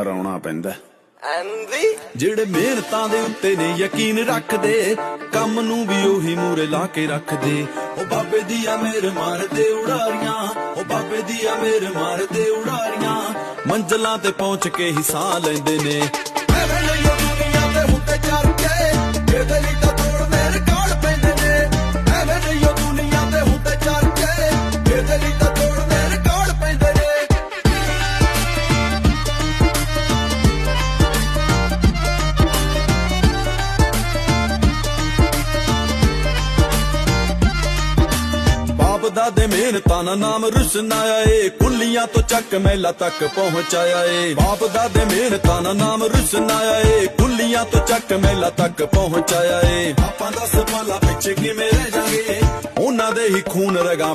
ਹਰਾਉਣਾ ਪੈਂਦਾ ਐਂਦੀ ਜਿਹੜੇ ਮਿਹਨਤਾਂ ਦੇ ਉੱਤੇ ਨੇ ਯਕੀਨ ਰੱਖਦੇ ਕੰਮ ਨੂੰ ਵੀ ਉਹੀ ਮੂਰੇ ਲਾ ਕੇ ਰੱਖਦੇ। ਉਹ ਬਾਬੇ ਦੀ ਆ ਮੇਰੇ ਮਾਰਦੇ ਉਡਾਰੀਆਂ ਉਹ ਬਾਬੇ ਦੀ ਆ ਮੇਰੇ ਮਾਰਦੇ ਉਡਾਰੀਆਂ। ਮੰਜ਼ਲਾਂ ਤੇ ਪਹੁੰਚ ਕੇ ਹੀ ਸਾਹ ਲੈਂਦੇ ਨੇ। ਬਾਪ ਦਾਦੇ ਮਿਹਨਤਾਂ ਨਾਲ ਨਾਮ ਰੁਸ਼ਨਾਇਆ ਏ। ਕੁੱਲੀਆਂ ਤੋਂ ਚੱਕ ਮੇਲਾ ਤੱਕ ਪਹੁੰਚਾਇਆ ਏ। ਬਾਪ ਦਾ ਦੇ ਮਿਹਨਤਾਂ ਨਾਲ ਨਾਮ ਰੁਸ਼ਨਾਇਆ ਏ। ਕੁੱਲੀਆਂ ਤੋਂ ਚੱਕ ਮੇਲਾ ਤੱਕ ਪਹੁੰਚਾਇਆ ਏ। ਆਪਾਂ ਦਾ ਸਵਾਲਾ ਪਿੱਛੇ ਕਿਵੇਂ ਰਹਿ ਜਾਗੇ ਉਹਨਾਂ ਦੇ ਹੀ ਖੂਨ ਰਗਾਂ